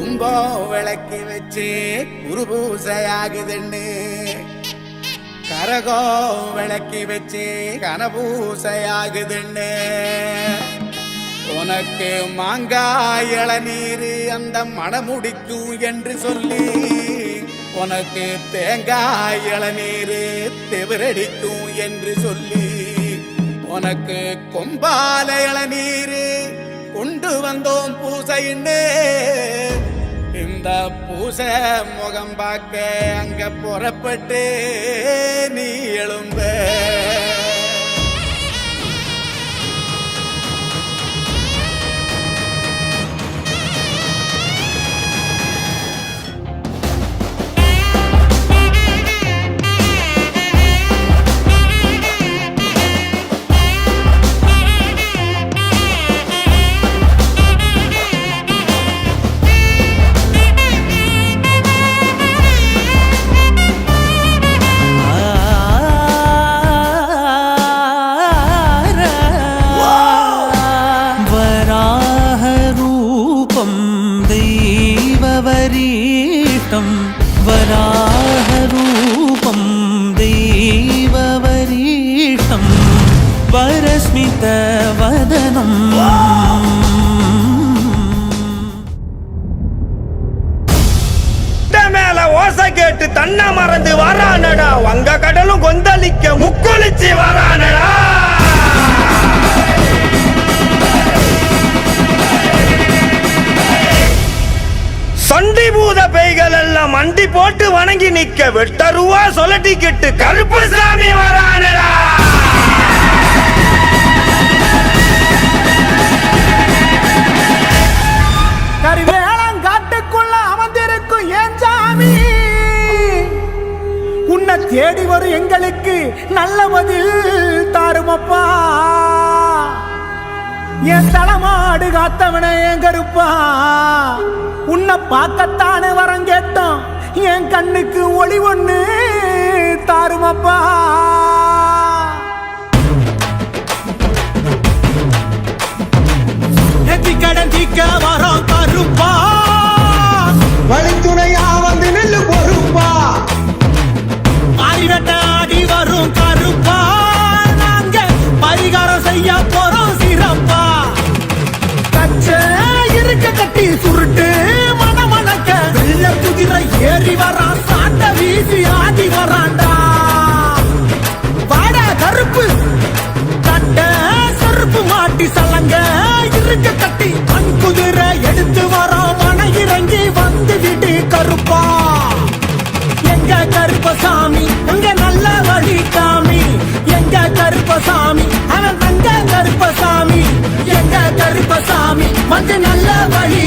கும்பம் விளக்கி வச்சு குரு பூசையாகுதுன்னு கரகோ விளக்கி வச்சு கனபூசையாகுதுன்னு. உனக்கு மாங்காய் இளநீர் அந்த மணமுடிக்கும் என்று சொல்லி உனக்கு தேங்காய் இளநீர் தெவரடிக்கும் என்று சொல்லி உனக்கு கொம்பால இளநீர் கொண்டு வந்தோம் பூசைன்னு. இந்த பூசை முகம் பார்க்க அங்க புறப்பட்டு நீ எழும்ப. वराहरूपं दैववरीष्टं वरस्मितवदनम् முட்டை மேல ஓசை கேட்டு தன்னை மறந்து வரானடா வங்க கடலும் கொந்தளிக்க முக்குளிச்சு வரானடா சண்டி பூத எல்லாம் மண்டி போட்டு வணங்கி நிக்க வெட்டருவா சொல்லட்டிக்கிட்டு கருப்பு சாமி வரானடா கரிவேளங்காட்டுக்குள்ள அமர்ந்திருக்கும் ஏன் சாமி? உன்னை தேடி வரும் எங்களுக்கு நல்ல பதில் தாருமப்பா. என் தலைமாடு காத்தவனே என் கருப்பா. உன்னை பார்க்கத்தானே வரம் கேட்டோம் என் கண்ணுக்கு ஒளி ஒண்ணு தாருமப்பா. நெத்தி கடன் தீக்க தங்க வந்து நல்ல வழி